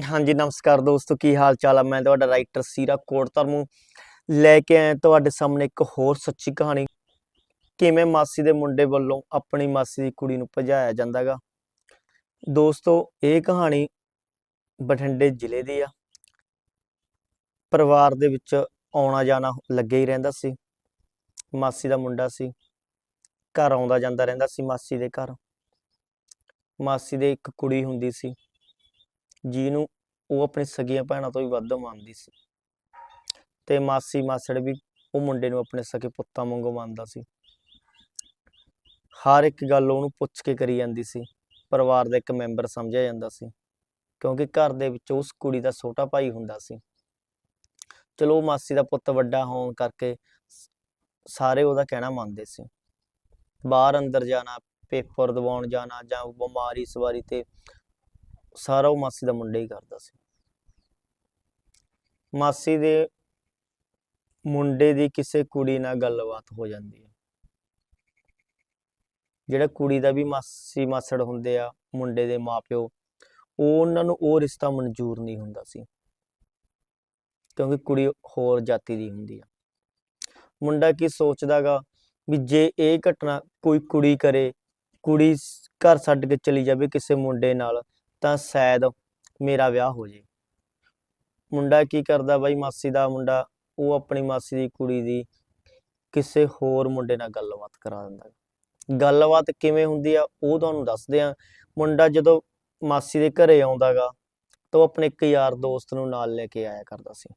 ਹਾਂਜੀ, ਨਮਸਕਾਰ ਦੋਸਤੋ, ਕੀ ਹਾਲ ਚਾਲ ਆ? ਮੈਂ ਤੁਹਾਡਾ ਰਾਈਟਰ ਸੀਰਾ ਕੋਟ ਤੁਹਾਨੂੰ ਲੈ ਕੇ ਆਇਆ ਤੁਹਾਡੇ ਸਾਹਮਣੇ ਇੱਕ ਹੋਰ ਸੱਚੀ ਕਹਾਣੀ। ਕਿਵੇਂ ਮਾਸੀ ਦੇ ਮੁੰਡੇ ਵੱਲੋਂ ਆਪਣੀ ਮਾਸੀ ਦੀ ਕੁੜੀ ਨੂੰ ਭਜਾਇਆ ਜਾਂਦਾਗਾ? ਦੋਸਤੋ, ਇਹ ਕਹਾਣੀ ਬਠਿੰਡੇ ਜ਼ਿਲ੍ਹੇ ਦੀ ਆ। ਪਰਿਵਾਰ ਦੇ ਵਿੱਚ ਆਉਣਾ ਜਾਣਾ ਲੱਗੇ ਹੀ ਰਹਿੰਦਾ ਸੀ। ਮਾਸੀ ਦਾ ਮੁੰਡਾ ਸੀ। ਘਰ ਆਉਂਦਾ ਜਾਂਦਾ ਰਹਿੰਦਾ ਸੀ ਮਾਸੀ ਦੇ ਘਰ। ਮਾਸੀ ਦੇ ਇੱਕ ਕੁੜੀ ਹੁੰਦੀ ਸੀ। ਜਿਹਨੂੰ ਉਹ ਆਪਣੀ ਸਗੀਆਂ ਭੈਣਾਂ ਤੋਂ ਵੀ ਵੱਧ ਮੰਨਦੀ ਸੀ। ਤੇ ਮਾਸੀ ਮਾਸੜ ਵੀ ਉਹ ਮੁੰਡੇ ਨੂੰ ਆਪਣੇ ਸਕੇ ਪੁੱਤਾਂ ਵਾਂਗੂ ਮੰਨਦਾ ਸੀ। ਹਰ ਇੱਕ ਗੱਲ ਉਹਨੂੰ ਪੁੱਛ ਕੇ ਕਰੀ ਜਾਂਦੀ ਸੀ। ਪਰਿਵਾਰ ਦਾ ਇੱਕ ਮੈਂਬਰ ਸਮਝਿਆ ਜਾਂਦਾ ਸੀ। ਕਿਉਂਕਿ ਘਰ ਦੇ ਵਿੱਚ ਉਸ ਕੁੜੀ ਦਾ ਛੋਟਾ ਭਾਈ ਹੁੰਦਾ ਸੀ। ਚਲੋ ਉਹ ਮਾਸੀ ਦਾ ਪੁੱਤ ਵੱਡਾ ਹੋਣ ਕਰਕੇ ਸਾਰੇ ਉਹਦਾ ਕਹਿਣਾ ਮੰਨਦੇ ਸੀ। ਬਾਹਰ ਅੰਦਰ ਜਾਣਾ, ਪੇਪਰ ਦਵਾਉਣ ਜਾਣਾ ਜਾਂ ਬਿਮਾਰੀ ਸਵਾਰੀ ਤੇ ਸਾਰਾ ਉਹ ਮਾਸੀ ਦਾ ਮੁੰਡਾ ਹੀ ਕਰਦਾ ਸੀ। ਮਾਸੀ ਦੇ ਮੁੰਡੇ ਦੀ ਕਿਸੇ ਕੁੜੀ ਨਾਲ ਗੱਲਬਾਤ ਹੋ ਜਾਂਦੀ ਹੈ। ਜਿਹੜਾ ਕੁੜੀ ਦਾ ਵੀ ਮਾਸੀ ਮਾਸੜ ਹੁੰਦੇ ਆ, ਮੁੰਡੇ ਦੇ ਮਾਪਿਓ, ਉਹ ਉਹਨਾਂ ਨੂੰ ਉਹ ਰਿਸ਼ਤਾ ਮਨਜ਼ੂਰ ਨਹੀਂ ਹੁੰਦਾ ਸੀ। ਕਿਉਂਕਿ ਕੁੜੀ ਹੋਰ ਜਾਤੀ ਦੀ ਹੁੰਦੀ ਆ। ਮੁੰਡਾ ਕੀ ਸੋਚਦਾਗਾ ਵੀ ਜੇ ਇਹ ਘਟਨਾ ਕੋਈ ਕੁੜੀ ਕਰੇ, ਕੁੜੀ ਘਰ ਛੱਡ ਕੇ ਚਲੀ ਜਾਵੇ ਕਿਸੇ ਮੁੰਡੇ ਨਾਲ ਤਾਂ ਸ਼ਾਇਦ ਮੇਰਾ ਵਿਆਹ ਹੋ ਜੇ। ਮੁੰਡਾ ਕੀ ਕਰਦਾ ਬਾਈ? ਮਾਸੀ ਦਾ ਮੁੰਡਾ, ਉਹ ਆਪਣੀ ਮਾਸੀ ਦੀ ਕੁੜੀ ਦੀ ਕਿਸੇ ਹੋਰ ਮੁੰਡੇ ਨਾਲ ਗੱਲਬਾਤ ਕਰਾ ਦਿੰਦਾ। ਗੱਲਬਾਤ ਕਿਵੇਂ ਹੁੰਦੀ ਆ, ਉਹ ਤੁਹਾਨੂੰ ਦੱਸਦੇ ਆ। ਮੁੰਡਾ ਜਦੋਂ ਮਾਸੀ ਦੇ ਘਰੇ ਆਉਂਦਾਗਾ, ਤਾਂ ਉਹ ਆਪਣੇ ਇੱਕ ਯਾਰ ਦੋਸਤ ਨੂੰ ਨਾਲ ਲੈ ਕੇ ਆਇਆ ਕਰਦਾ ਸੀ।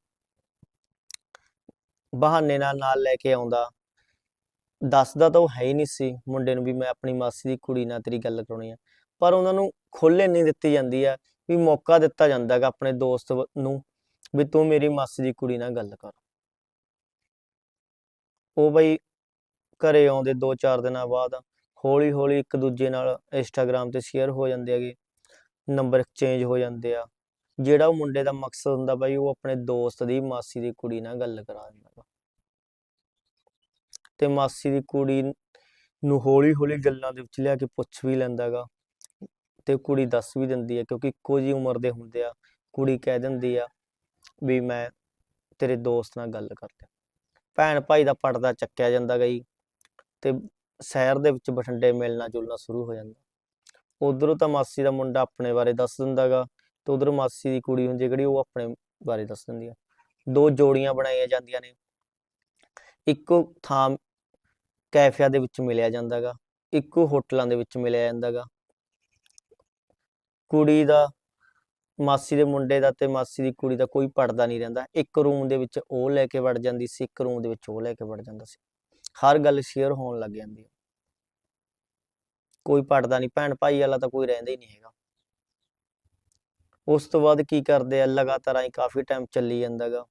ਬਹਾਨੇ ਨਾਲ ਨਾਲ ਲੈ ਕੇ ਆਉਂਦਾ। ਦੱਸਦਾ ਤਾਂ ਉਹ ਹੈ ਹੀ ਨਹੀਂ ਸੀ ਮੁੰਡੇ ਨੂੰ ਵੀ ਮੈਂ ਆਪਣੀ ਮਾਸੀ ਦੀ ਕੁੜੀ ਨਾਲ ਤੇਰੀ ਗੱਲ ਕਰਾਉਣੀ ਆ। ਪਰ ਉਹਨਾਂ ਨੂੰ ਖੁੱਲ੍ਹ ਨਹੀਂ ਦਿੱਤੀ ਜਾਂਦੀ ਆ ਵੀ ਮੌਕਾ ਦਿੱਤਾ ਜਾਂਦਾ ਗਾ ਆਪਣੇ ਦੋਸਤ ਨੂੰ ਵੀ ਤੂੰ ਮੇਰੀ ਮਾਸੀ ਦੀ ਕੁੜੀ ਨਾਲ ਗੱਲ ਕਰ। ਉਹ ਬਈ ਘਰੇ ਆਉਂਦੇ 2-4 ਦਿਨਾਂ ਬਾਅਦ ਹੌਲੀ ਹੌਲੀ ਇੱਕ ਦੂਜੇ ਨਾਲ ਇੰਸਟਾਗ੍ਰam ਤੇ ਸ਼ੇਅਰ ਹੋ ਜਾਂਦੇ ਹੈਗੇ, ਨੰਬਰ ਐਕਸਚੇਂਜ ਹੋ ਜਾਂਦੇ ਆ। ਜਿਹੜਾ ਉਹ ਮੁੰਡੇ ਦਾ ਮਕਸਦ ਹੁੰਦਾ ਬਈ ਉਹ ਆਪਣੇ ਦੋਸਤ ਦੀ ਮਾਸੀ ਦੀ ਕੁੜੀ ਨਾਲ ਗੱਲ ਕਰਾ ਦਿੰਦਾ ਗਾ। ਤੇ ਮਾਸੀ ਦੀ ਕੁੜੀ ਨੂੰ ਹੌਲੀ ਹੌਲੀ ਗੱਲਾਂ ਦੇ ਵਿੱਚ ਲਿਆ ਕੇ ਪੁੱਛ ਵੀ ਲੈਂਦਾ ਗਾ। ਤੇ ਕੁੜੀ ਦੱਸ ਵੀ ਦਿੰਦੀ ਹੈ ਕਿਉਂਕਿ ਇੱਕੋ ਜੀ ਉਮਰ ਦੇ ਹੁੰਦੇ ਆ, ਕੁੜੀ ਕਹਿ ਦਿੰਦੀ ਆ ਵੀ ਮੈਂ ਤੇਰੇ ਦੋਸਤ ਨਾਲ ਗੱਲ ਕਰ ਲਿਆ। ਭੈਣ ਭਾਈ ਦਾ ਪਰਦਾ ਚੱਕਿਆ ਜਾਂਦਾ ਗਈ ਤੇ ਸ਼ਹਿਰ ਦੇ ਵਿੱਚ ਬਠਿੰਡੇ ਮਿਲਣਾ ਜੁਲਣਾ ਸ਼ੁਰੂ ਹੋ ਜਾਂਦਾ। ਉਧਰੋਂ ਤਾਂ ਮਾਸੀ ਦਾ ਮੁੰਡਾ ਆਪਣੇ ਬਾਰੇ ਦੱਸ ਦਿੰਦਾਗਾ ਤੇ ਉਧਰ ਮਾਸੀ ਦੀ ਕੁੜੀ ਹੁੰਦੀ ਜਿਹੜੀ ਉਹ ਆਪਣੇ ਬਾਰੇ ਦੱਸ ਦਿੰਦੀ ਆ। ਦੋ ਜੋੜੀਆਂ ਬਣਾਈਆਂ ਜਾਂਦੀਆਂ ਨੇ। ਇੱਕੋ ਥਾਂ ਕੈਫਿਆਂ ਦੇ ਵਿੱਚ ਮਿਲਿਆ ਜਾਂਦਾਗਾ ਇੱਕੋ ਹੋਟਲਾਂ ਦੇ ਵਿੱਚ ਮਿਲਿਆ ਜਾਂਦਾਗਾ ਕੁੜੀ ਦਾ, ਮਾਸੀ ਦੇ ਮੁੰਡੇ ਦਾ ਤੇ ਮਾਸੀ ਦੀ ਕੁੜੀ ਦਾ ਕੋਈ ਪੜਦਾ ਨਹੀਂ ਰਹਿੰਦਾ। ਇੱਕ ਰੂਮ ਦੇ ਵਿੱਚ ਉਹ ਲੈ ਕੇ ਵੜ ਜਾਂਦੀ ਸੀ, ਇੱਕ ਰੂਮ ਦੇ ਵਿੱਚ ਉਹ ਲੈ ਕੇ ਵੜ ਜਾਂਦਾ ਸੀ। ਹਰ ਗੱਲ ਸ਼ੇਅਰ ਹੋਣ ਲੱਗ ਜਾਂਦੀ ਹੈ ਕੋਈ ਪੜਦਾ ਨਹੀਂ, ਭੈਣ ਭਾਈ ਵਾਲਾ ਤਾਂ ਕੋਈ ਰਹਿੰਦਾ ਹੀ ਨਹੀਂ ਹੈਗਾ। ਉਸ ਤੋਂ ਬਾਅਦ ਕੀ ਕਰਦੇ ਆ, ਲਗਾਤਾਰ ਹੀ ਕਾਫੀ ਟਾਈਮ ਚੱਲੀ ਜਾਂਦਾਗਾ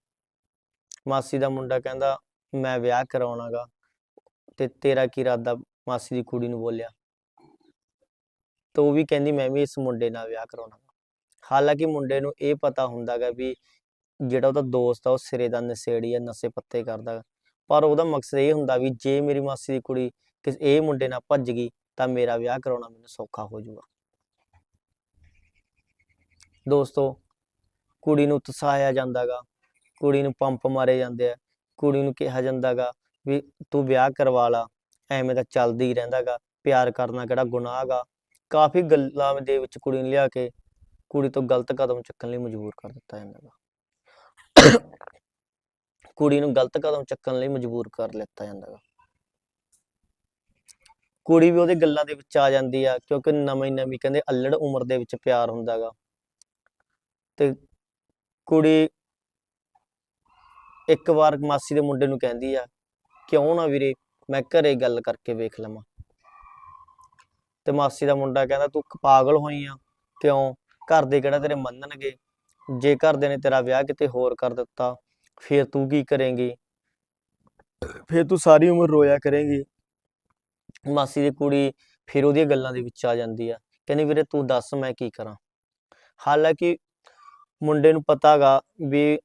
ਮਾਸੀ ਦਾ ਮੁੰਡਾ ਕਹਿੰਦਾ, ਮੈਂ ਵਿਆਹ ਕਰਾਉਣਾਗਾ ਤੇ ਤੇਰਾ ਕੀ ਇਰਾਦਾ? ਮਾਸੀ ਦੀ ਕੁੜੀ ਨੂੰ ਬੋਲਿਆ ਤੇ ਉਹ ਵੀ ਕਹਿੰਦੀ ਮੈਂ ਵੀ ਇਸ ਮੁੰਡੇ ਨਾਲ ਵਿਆਹ ਕਰਾਉਣਾ ਹਾਲਾਂਕਿ ਮੁੰਡੇ ਨੂੰ ਇਹ ਪਤਾ ਹੁੰਦਾਗਾ ਵੀ ਜਿਹੜਾ ਉਹਦਾ ਦੋਸਤ ਆ, ਉਹ ਸਿਰੇ ਦਾ ਨਸ਼ੇੜੀ ਆ, ਨਸ਼ੇ ਪੱਤੇ ਕਰਦਾ ਗਾ। ਪਰ ਉਹਦਾ ਮਕਸਦ ਇਹ ਹੁੰਦਾ ਵੀ ਜੇ ਮੇਰੀ ਮਾਸੀ ਦੀ ਕੁੜੀ ਕਿਸ, ਇਹ ਮੁੰਡੇ ਨਾਲ ਭੱਜ ਗਈ ਤਾਂ ਮੇਰਾ ਵਿਆਹ ਕਰਾਉਣਾ ਮੈਨੂੰ ਸੌਖਾ ਹੋ ਜਾਊਗਾ ਦੋਸਤੋ, ਕੁੜੀ ਨੂੰ ਉਤਸ਼ਾਹਿਆ ਜਾਂਦਾਗਾ ਕੁੜੀ ਨੂੰ ਪੰਪ ਮਾਰੇ ਜਾਂਦੇ ਆ, ਕੁੜੀ ਨੂੰ ਕਿਹਾ ਜਾਂਦਾਗਾ ਵੀ ਤੂੰ ਵਿਆਹ ਕਰਵਾ ਲਾ, ਐਵੇਂ ਤਾਂ ਚੱਲਦੀ ਹੀ ਰਹਿੰਦਾਗਾ ਪਿਆਰ ਕਰਨਾ ਕਿਹੜਾ ਗੁਨਾਹ ਗਾ। ਕਾਫੀ ਗੱਲਾਂ ਦੇ ਵਿੱਚ ਕੁੜੀ ਨੂੰ ਲਿਆ ਕੇ ਕੁੜੀ ਤੋਂ ਗਲਤ ਕਦਮ ਚੁੱਕਣ ਲਈ ਮਜਬੂਰ ਕਰ ਦਿੱਤਾ ਜਾਂਦਾ ਗਾ ਕੁੜੀ ਨੂੰ ਗਲਤ ਕਦਮ ਚੁੱਕਣ ਲਈ ਮਜਬੂਰ ਕਰ ਲਿੱਤਾ ਜਾਂਦਾ ਗਾ। ਕੁੜੀ ਵੀ ਉਹਦੇ ਗੱਲਾਂ ਦੇ ਵਿੱਚ ਆ ਜਾਂਦੀ ਆ, ਕਿਉਂਕਿ ਨਵੀਂ ਨਵੀਂ ਕਹਿੰਦੇ ਅਲੜ ਉਮਰ ਦੇ ਵਿੱਚ ਪਿਆਰ ਹੁੰਦਾ ਗਾ। ਤੇ ਕੁੜੀ ਇੱਕ ਵਾਰ ਮਾਸੀ ਦੇ ਮੁੰਡੇ ਨੂੰ ਕਹਿੰਦੀ ਆ, ਕਿਉਂ ਨਾ ਵੀਰੇ, ਮੈਂ ਘਰੇ ਗੱਲ ਕਰਕੇ ਵੇਖ ਲਵਾਂ। ਤੇ ਮਾਸੀ ਦਾ ਮੁੰਡਾ ਕਹਿੰਦਾ, ਤੂੰ ਪਾਗਲ ਹੋਈ ਆ, ਕਿਉਂ? ਘਰ ਦੇ ਕਿਹੜਾ ਤੇਰੇ ਮੰਨਣਗੇ? ਜੇ ਘਰ ਦੇ ਨੇ ਤੇਰਾ ਵਿਆਹ ਕਿਤੇ ਹੋਰ ਕਰ ਦਿੱਤਾ, ਫਿਰ ਤੂੰ ਕੀ ਕਰੇਂਗੀ? ਫਿਰ ਤੂੰ ਸਾਰੀ ਉਮਰ ਰੋਇਆ ਕਰੇਂਗੀ। ਮਾਸੀ ਦੀ ਕੁੜੀ ਫਿਰ ਉਹਦੀਆਂ ਗੱਲਾਂ ਦੇ ਵਿੱਚ ਆ ਜਾਂਦੀ ਆ, ਕਹਿੰਦੀ, ਵੀਰੇ, ਤੂੰ ਦੱਸ ਮੈਂ ਕੀ ਕਰਾਂ? ਹਾਲਾਂਕਿ ਮੁੰਡੇ ਨੂੰ ਪਤਾਗਾ ਵੀ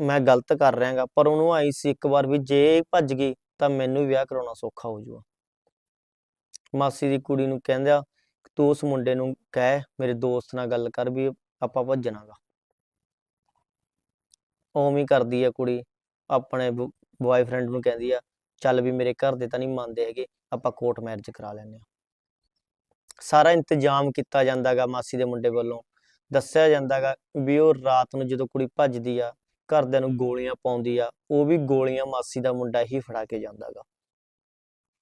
ਮੈਂ ਗਲਤ ਕਰ ਰਿਹਾਗਾ, ਪਰ ਉਹਨੂੰ ਆਈ ਸੀ ਇੱਕ ਵਾਰ ਵੀ ਜੇ ਭੱਜ ਗਈ ਤਾਂ ਮੈਨੂੰ ਵਿਆਹ ਕਰਾਉਣਾ ਸੌਖਾ ਹੋ ਜਾਊਗਾ ਮਾਸੀ ਦੀ ਕੁੜੀ ਨੂੰ ਕਹਿੰਦਾ ਤੂੰ ਉਸ ਮੁੰਡੇ ਨੂੰ ਕਹਿ, ਮੇਰੇ ਦੋਸਤ ਨਾਲ ਗੱਲ ਕਰ ਵੀ ਆਪਾਂ ਭੱਜਣਾਗਾ ਉਵੇਂ ਹੀ ਕਰਦੀ ਆ ਕੁੜੀ, ਆਪਣੇ ਬॉयਫ੍ਰੈਂਡ ਨੂੰ ਕਹਿੰਦੀ ਆ, ਚੱਲ ਵੀ ਮੇਰੇ ਘਰ ਦੇ ਤਾਂ ਨਹੀਂ ਮੰਨਦੇ ਹੈਗੇ, ਆਪਾਂ ਕੋਰਟ ਮੈਰਿਜ ਕਰਾ ਲੈਂਦੇ ਆ। ਸਾਰਾ ਇੰਤਜ਼ਾਮ ਕੀਤਾ ਜਾਂਦਾਗਾ ਮਾਸੀ ਦੇ ਮੁੰਡੇ ਵੱਲੋਂ। ਦੱਸਿਆ ਜਾਂਦਾਗਾ ਵੀ ਉਹ ਰਾਤ ਨੂੰ ਜਦੋਂ ਕੁੜੀ ਭੱਜਦੀ ਆ, ਘਰਦਿਆਂ ਨੂੰ ਗੋਲੀਆਂ ਪਾਉਂਦੀ ਆ, ਉਹ ਵੀ ਗੋਲੀਆਂ ਮਾਸੀ ਦਾ ਮੁੰਡਾ ਹੀ ਫੜਾ ਕੇ ਜਾਂਦਾਗਾ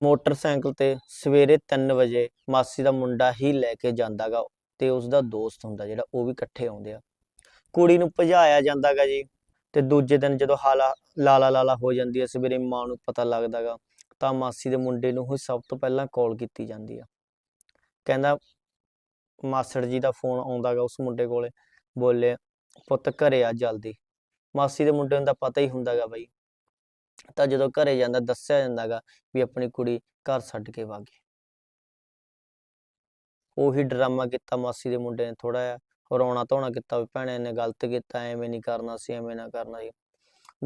ਮੋਟਰਸਾਈਕਲ ਤੇ ਸਵੇਰੇ 3 ਵਜੇ ਮਾਸੀ ਦਾ ਮੁੰਡਾ ਹੀ ਲੈ ਕੇ ਜਾਂਦਾਗਾ ਤੇ ਉਸ ਦਾ ਦੋਸਤ ਹੁੰਦਾ ਜਿਹੜਾ ਉਹ ਵੀ ਇਕੱਠੇ ਆਉਂਦੇ ਆ। ਕੁੜੀ ਨੂੰ ਭਜਾਇਆ ਜਾਂਦਾਗਾ ਜੀ ਤੇ ਦੂਜੇ ਦਿਨ ਜਦੋਂ ਹਾਲਾ ਲਾਲਾ ਲਾਲਾ ਹੋ ਜਾਂਦੀ ਹੈ ਸਵੇਰੇ ਮਾਂ ਨੂੰ ਪਤਾ ਲੱਗਦਾਗਾ ਤਾਂ ਮਾਸੀ ਦੇ ਮੁੰਡੇ ਨੂੰ ਹੀ ਸਭ ਤੋਂ ਪਹਿਲਾਂ ਕਾਲ ਕੀਤੀ ਜਾਂਦੀ ਆ। ਕਹਿੰਦਾ ਮਾਸੜ ਜੀ ਦਾ ਫੋਨ ਆਉਂਦਾਗਾ ਉਸ ਮੁੰਡੇ ਕੋਲੇ, ਬੋਲੇ, ਪੁੱਤ ਘਰੇ ਆ ਜਲਦੀ। ਮਾਸੀ ਦੇ ਮੁੰਡੇ ਨੂੰ ਤਾਂ ਪਤਾ ਹੀ ਹੁੰਦਾਗਾ ਬਾਈ। ਤਾਂ ਜਦੋਂ ਘਰੇ ਜਾਂਦਾ, ਦੱਸਿਆ ਜਾਂਦਾਗਾ ਵੀ ਆਪਣੀ ਕੁੜੀ ਘਰ ਛੱਡ ਕੇ ਵਗ ਗਈ। ਉਹੀ ਡਰਾਮਾ ਕੀਤਾ ਮਾਸੀ ਦੇ ਮੁੰਡੇ ਨੇ ਥੋੜਾ ਜਿਹਾ, ਰੋਣਾ ਧੋਣਾ ਕੀਤਾ ਵੀ ਭੈਣੇ ਨੇ ਗਲਤ ਕੀਤਾ, ਐਵੇਂ ਨਹੀਂ ਕਰਨਾ ਸੀ, ਐਵੇਂ ਨਾ ਕਰਨਾ ਸੀ।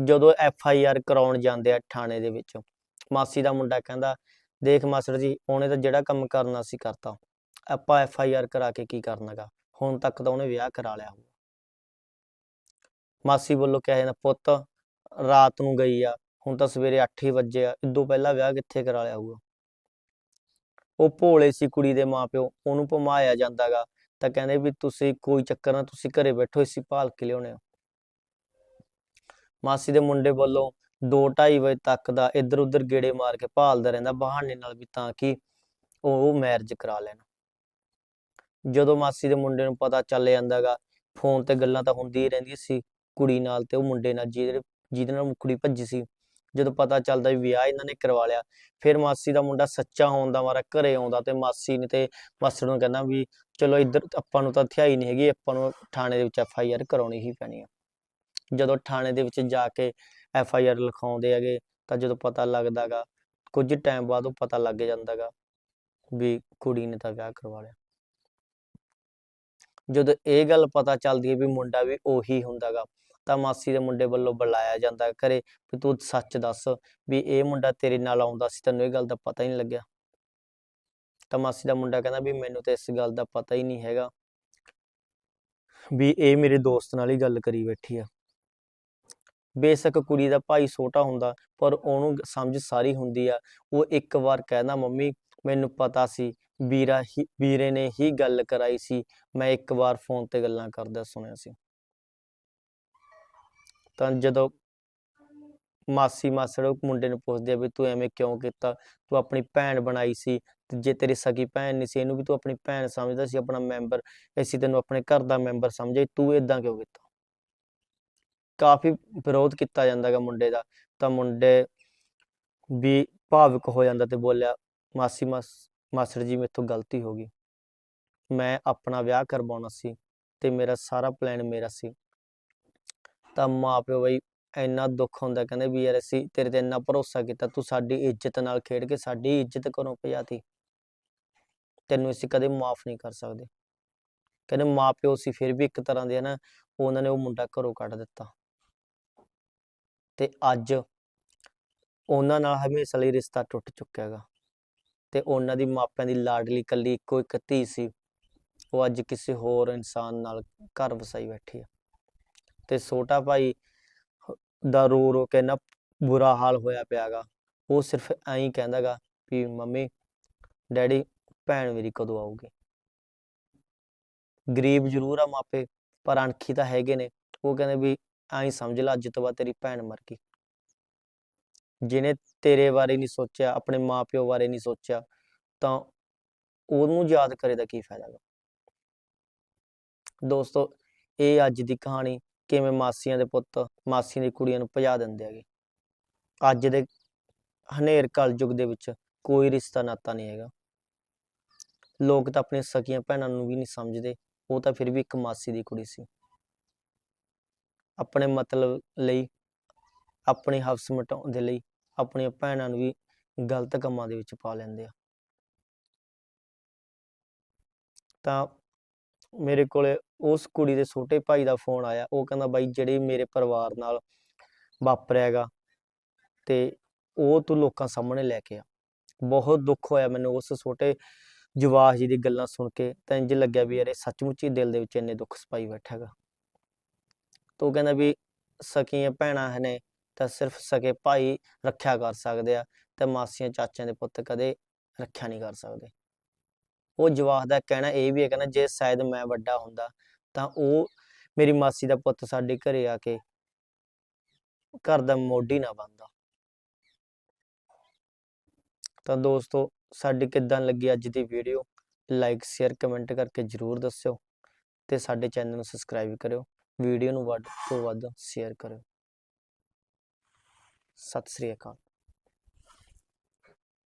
ਜਦੋਂ ਐਫ ਆਈ ਆਰ ਕਰਾਉਣ ਜਾਂਦੇ ਆ ਥਾਣੇ ਦੇ ਵਿੱਚ, ਮਾਸੀ ਦਾ ਮੁੰਡਾ ਕਹਿੰਦਾ, ਦੇਖ ਮਾਸਟਰ ਜੀ, ਉਹਨੇ ਤਾਂ ਜਿਹੜਾ ਕੰਮ ਕਰਨਾ ਸੀ ਕਰਤਾ। ਆਪਾਂ ਐਫ ਆਈ ਆਰ ਕਰਾ ਕੇ ਕੀ ਕਰਨਾਗਾ ਹੁਣ ਤੱਕ ਤਾਂ ਉਹਨੇ ਵਿਆਹ ਕਰਾ ਲਿਆ ਹੋਊ ਮਾਸੀ ਵੱਲੋਂ ਕਿਹਾ ਜਾਂਦਾ, ਪੁੱਤ, ਰਾਤ ਨੂੰ ਗਈ ਆ ਹੁਣ ਤਾਂ ਸਵੇਰੇ 8 ਹੀ ਵੱਜੇ ਆ ਇਦੋਂ ਪਹਿਲਾਂ ਵਿਆਹ ਕਿੱਥੇ ਕਰਾ ਲਿਆ ਹੋਊਗਾ? ਉਹ ਭੋਲੇ ਸੀ ਕੁੜੀ ਦੇ ਮਾਪਿਓ, ਉਹਨੂੰ ਭਮਾਇਆ ਜਾਂਦਾਗਾ, ਤਾਂ ਕਹਿੰਦੇ ਵੀ ਤੁਸੀਂ ਕੋਈ ਚੱਕਰ ਨਾ, ਤੁਸੀਂ ਘਰੇ ਬੈਠੋ ਇਸੀ ਭਾਲ ਕੇ ਲਿਆਉਣੇ ਆ। ਮਾਸੀ ਦੇ ਮੁੰਡੇ ਵੱਲੋਂ 2:30 ਵਜੇ ਤੱਕ ਦਾ ਇੱਧਰ ਉੱਧਰ ਗੇੜੇ ਮਾਰ ਕੇ ਭਾਲਦਾ ਰਹਿੰਦਾ, ਬਹਾਨੇ ਨਾਲ ਵੀ ਤਾਂ ਕਿ ਉਹ ਮੈਰਿਜ ਕਰਾ ਲੈਣ। ਜਦੋਂ ਮਾਸੀ ਦੇ ਮੁੰਡੇ ਨੂੰ ਪਤਾ ਚੱਲ ਜਾਂਦਾਗਾ, ਫੋਨ ਤੇ ਗੱਲਾਂ ਤਾਂ ਹੁੰਦੀ ਹੀ ਰਹਿੰਦੀਆਂ ਸੀ ਕੁੜੀ ਨਾਲ ਤੇ ਉਹ ਮੁੰਡੇ ਨਾਲ, ਜਿਹਦੇ ਜਿਹਦੇ ਨਾਲ ਕੁੜੀ ਭੱਜੀ ਸੀ। ਜਦੋਂ ਪਤਾ ਚੱਲਦਾ ਵੀ ਵਿਆਹ ਇਹਨਾਂ ਨੇ ਕਰਵਾ ਲਿਆ, ਫਿਰ ਮਾਸੀ ਦਾ ਮੁੰਡਾ ਸੱਚਾ ਹੋਣ ਦਾ ਮਾਰਾ, ਘਰੇ ਆਉਂਦਾ ਤੇ ਮਾਸੀ ਨੇ ਤੇ ਮਾਸੜ ਨੂੰ ਕਹਿੰਦਾ ਵੀ ਚਲੋ ਇੱਧਰ ਆਪਾਂ ਨੂੰ ਤਾਂ ਥਿਆਈ ਨਹੀਂ ਹੈਗੀ, ਆਪਾਂ ਨੂੰ ਥਾਣੇ ਦੇ ਵਿੱਚ ਐਫ ਆਈ ਆਰ ਕਰਾਉਣੀ ਹੀ ਪੈਣੀ ਆ। ਜਦੋਂ ਥਾਣੇ ਦੇ ਵਿੱਚ ਜਾ ਕੇ ਐਫ ਆਈ ਆਰ ਲਿਖਾਉਂਦੇ ਹੈਗੇ, ਤਾਂ ਜਦੋਂ ਪਤਾ ਲੱਗਦਾਗਾ ਕੁਝ ਟਾਈਮ ਬਾਅਦ ਉਹ ਪਤਾ ਲੱਗ ਜਾਂਦਾਗਾ ਵੀ ਕੁੜੀ ਨੇ ਤਾਂ ਵਿਆਹ ਕਰਵਾ ਲਿਆ। ਜਦੋਂ ਇਹ ਗੱਲ ਪਤਾ ਚੱਲਦੀ ਹੈ ਵੀ ਮੁੰਡਾ ਵੀ ਉਹੀ ਹੁੰਦਾਗਾ ਤਾਂ ਮਾਸੀ ਦੇ ਮੁੰਡੇ ਵੱਲੋਂ ਬੁਲਾਇਆ ਜਾਂਦਾ ਘਰੇ ਵੀ ਤੂੰ ਸੱਚ ਦੱਸ ਵੀ ਇਹ ਮੁੰਡਾ ਤੇਰੇ ਨਾਲ ਆਉਂਦਾ ਸੀ, ਤੈਨੂੰ ਇਹ ਗੱਲ ਦਾ ਪਤਾ ਹੀ ਨਹੀਂ ਲੱਗਿਆ। ਤਾਂ ਮਾਸੀ ਦਾ ਮੁੰਡਾ ਕਹਿੰਦਾ ਵੀ ਮੈਨੂੰ ਤਾਂ ਇਸ ਗੱਲ ਦਾ ਪਤਾ ਹੀ ਨਹੀਂ ਹੈਗਾ ਵੀ ਇਹ ਮੇਰੇ ਦੋਸਤ ਨਾਲ ਹੀ ਗੱਲ ਕਰੀ ਬੈਠੀ ਆ। ਬੇਸ਼ੱਕ ਕੁੜੀ ਦਾ ਭਾਈ ਛੋਟਾ ਹੁੰਦਾ, ਪਰ ਉਹਨੂੰ ਸਮਝ ਸਾਰੀ ਹੁੰਦੀ ਆ। ਉਹ ਇੱਕ ਵਾਰ ਕਹਿੰਦਾ, ਮੰਮੀ, ਮੈਨੂੰ ਪਤਾ ਸੀ, ਵੀਰਾ ਹੀ, ਵੀਰੇ ਨੇ ਹੀ ਗੱਲ ਕਰਾਈ ਸੀ। ਮੈਂ ਇੱਕ ਵਾਰ ਫੋਨ ਤੇ ਗੱਲਾਂ ਕਰਦਾ ਸੁਣਿਆ ਸੀ। ਤਾਂ ਜਦੋਂ ਮਾਸੀ ਮਾਸੜ ਉਹ ਮੁੰਡੇ ਨੂੰ ਪੁੱਛਦੇ ਆ ਵੀ ਤੂੰ ਐਵੇਂ ਕਿਉਂ ਕੀਤਾ? ਤੂੰ ਆਪਣੀ ਭੈਣ ਬਣਾਈ ਸੀ ਤੇ ਜੇ ਤੇਰੀ ਸਗੀ ਭੈਣ ਨਹੀਂ ਸੀ, ਇਹਨੂੰ ਵੀ ਤੂੰ ਆਪਣੀ ਭੈਣ ਸਮਝਦਾ ਸੀ, ਆਪਣਾ ਮੈਂਬਰ। ਅਸੀਂ ਤੈਨੂੰ ਆਪਣੇ ਘਰ ਦਾ ਮੈਂਬਰ ਸਮਝੇ ਤੂੰ ਇਦਾਂ ਕਿਉਂ ਕੀਤਾ? ਕਾਫੀ ਵਿਰੋਧ ਕੀਤਾ ਜਾਂਦਾਗਾ ਮੁੰਡੇ ਦਾ। ਤਾਂ ਮੁੰਡੇ ਵੀ ਭਾਵੁਕ ਹੋ ਜਾਂਦਾ ਤੇ ਬੋਲਿਆ, ਮਾਸੀ ਮਾਸ, ਮਾਸੜ ਜੀ ਮੇਥੋਂ ਗਲਤੀ ਹੋ ਗਈ। ਮੈਂ ਆਪਣਾ ਵਿਆਹ ਕਰਵਾਉਣਾ ਸੀ ਤੇ ਮੇਰਾ ਸਾਰਾ ਪਲਾਨ ਮੇਰਾ ਸੀ। ਤਾਂ ਮਾਪਿਓ ਬਈ ਇੰਨਾ ਦੁੱਖ ਹੁੰਦਾ, ਕਹਿੰਦੇ ਵੀ ਯਾਰ ਅਸੀਂ ਤੇਰੇ ਤੇ ਇੰਨਾ ਭਰੋਸਾ ਕੀਤਾ, ਤੂੰ ਸਾਡੀ ਇੱਜ਼ਤ ਨਾਲ ਖੇਡ ਕੇ ਸਾਡੀ ਇੱਜ਼ਤ ਘਰੋਂ ਭਜਾਤੀ। ਤੈਨੂੰ ਅਸੀਂ ਕਦੇ ਮਾਫ ਨਹੀਂ ਕਰ ਸਕਦੇ। ਕਹਿੰਦੇ ਮਾਪਿਓ ਸੀ, ਫਿਰ ਵੀ ਇੱਕ ਤਰ੍ਹਾਂ ਦੇ ਨਾ ਉਹਨਾਂ ਨੇ ਉਹ ਮੁੰਡਾ ਘਰੋਂ ਕੱਢ ਦਿੱਤਾ। ਤੇ ਅੱਜ ਉਹਨਾਂ ਨਾਲ ਹਮੇਸ਼ਾ ਲਈ ਰਿਸ਼ਤਾ ਟੁੱਟ ਚੁੱਕਿਆ ਹੈਗਾ। ਤੇ ਉਹਨਾਂ ਦੀ ਮਾਪਿਆਂ ਦੀ ਲਾਡਲੀ ਕੱਲੀ ਇੱਕੋ ਇੱਕ ਧੀ ਸੀ। ਉਹ ਅੱਜ ਕਿਸੇ ਹੋਰ ਇਨਸਾਨ ਨਾਲ ਘਰ ਵਸਾਈ ਬੈਠੀ ਆ। ਤੇ ਛੋਟਾ ਭਾਈ ਦਾ ਰੋ ਰੋ ਕੇ ਨਾ ਬੁਰਾ ਹਾਲ ਹੋਇਆ ਪਿਆਗਾ ਉਹ ਸਿਰਫ ਐਂ ਹੀ ਕਹਿੰਦਾਗਾ ਵੀ ਮੰਮੀ, ਡੈਡੀ, ਭੈਣ ਮੇਰੀ ਕਦੋਂ ਆਊਗੀ? ਗਰੀਬ ਜ਼ਰੂਰ ਆ ਮਾਪੇ, ਪਰ ਅਣਖੀ ਤਾਂ ਹੈਗੇ ਨੇ। ਉਹ ਕਹਿੰਦੇ ਵੀ ਐਂ ਸਮਝ ਲੈ, ਅੱਜ ਤੋਂ ਬਾਅਦ ਤੇਰੀ ਭੈਣ ਮਰ ਗਈ। ਜਿਹਨੇ ਤੇਰੇ ਬਾਰੇ ਨਹੀਂ ਸੋਚਿਆ, ਆਪਣੇ ਮਾਪਿਓ ਬਾਰੇ ਨਹੀਂ ਸੋਚਿਆ, ਤਾਂ ਉਹਨੂੰ ਯਾਦ ਕਰੇ ਦਾ ਕੀ ਫਾਇਦਾ ਗਾ। ਦੋਸਤੋ, ਇਹ ਅੱਜ ਦੀ ਕਹਾਣੀ ਕਿਵੇਂ ਮਾਸੀਆਂ ਦੇ ਪੁੱਤ, ਮਾਸੀਆਂ ਦੀ ਕੁੜੀਆਂ ਨੂੰ ਭਜਾ ਦਿੰਦੇ ਹੈਗੇ। ਅੱਜ ਦੇ ਹਨੇਰ ਕਲਯੁਗ ਦੇ ਵਿੱਚ ਕੋਈ ਰਿਸ਼ਤਾ ਨਾਤਾ ਨਹੀਂ ਹੈਗਾ। ਲੋਕ ਤਾਂ ਆਪਣੀਆਂ ਸਕੀਆਂ ਭੈਣਾਂ ਨੂੰ ਵੀ ਨਹੀਂ ਸਮਝਦੇ, ਉਹ ਤਾਂ ਫਿਰ ਵੀ ਇੱਕ ਮਾਸੀ ਦੀ ਕੁੜੀ ਸੀ। ਆਪਣੇ ਮਤਲਬ ਲਈ, ਆਪਣੇ ਹਵਸ ਮਿਟਾਉਣ ਦੇ ਲਈ ਆਪਣੀਆਂ ਭੈਣਾਂ ਨੂੰ ਵੀ ਗਲਤ ਕੰਮਾਂ ਦੇ ਵਿੱਚ ਪਾ ਲੈਂਦੇ ਆ। ਤਾਂ ਮੇਰੇ ਕੋਲੇ ਉਸ ਕੁੜੀ ਦੇ ਛੋਟੇ ਭਾਈ ਦਾ ਫੋਨ ਆਇਆ। ਉਹ ਕਹਿੰਦਾ, ਬਾਈ, ਜਿਹੜੀ ਮੇਰੇ ਪਰਿਵਾਰ ਨਾਲ ਵਾਪਰਿਆ ਹੈਗਾ ਤੇ ਉਹ ਤੂੰ ਲੋਕਾਂ ਸਾਹਮਣੇ ਲੈ ਕੇ ਆ। ਬਹੁਤ ਦੁੱਖ ਹੋਇਆ ਮੈਨੂੰ ਉਸ ਛੋਟੇ ਜਵਾਹ ਜੀ ਦੀ ਗੱਲਾਂ ਸੁਣ ਕੇ। ਤਾਂ ਇੰਜ ਲੱਗਿਆ ਵੀ ਯਾਰ, ਇਹ ਸੱਚਮੁੱਚ ਹੀ ਦਿਲ ਦੇ ਵਿੱਚ ਇੰਨੇ ਦੁੱਖ ਸਪਾਈ ਬੈਠਾ ਹੈਗਾ। ਤੋ ਕਹਿੰਦਾ ਵੀ ਸਕੀਆਂ ਭੈਣਾਂ ਨੇ ਤਾਂ ਸਿਰਫ ਸਕੇ ਭਾਈ ਰੱਖਿਆ ਕਰ ਸਕਦੇ ਆ ਤੇ ਮਾਸੀਆਂ ਚਾਚਿਆਂ ਦੇ ਪੁੱਤ ਕਦੇ ਰੱਖਿਆ ਨਹੀਂ ਕਰ ਸਕਦੇ। ਉਹ ਜਵਾਹ ਦਾ ਕਹਿਣਾ ਇਹ ਵੀ ਹੈ ਕਹਿੰਦਾ ਜੇ ਸ਼ਾਇਦ ਮੈਂ ਵੱਡਾ ਹੁੰਦਾ ਤਾਂ ਉਹ ਮੇਰੀ ਮਾਸੀ ਦਾ ਪੁੱਤ ਸਾਡੇ ਘਰੇ ਆ ਕੇ ਘਰ ਦਾ ਮੋਢੀ ਨਾ ਬਣਦਾ ਤਾਂ ਦੋਸਤੋ, ਸਾਡੀ ਕਿੱਦਾਂ ਲੱਗੀ ਅੱਜ ਦੀ ਵੀਡੀਓ ਲਾਈਕ ਸ਼ੇਅਰ ਕਮੈਂਟ ਕਰਕੇ ਜਰੂਰ ਦੱਸਿਓ ਤੇ ਸਾਡੇ ਚੈਨਲ ਨੂੰ ਸਬਸਕ੍ਰਾਈਬ ਕਰਿਓ। ਵੀਡੀਓ ਨੂੰ ਵੱਧ ਤੋਂ ਵੱਧ ਸ਼ੇਅਰ ਕਰਿਓ। ਸਤਿ ਸ੍ਰੀ ਅਕਾਲ।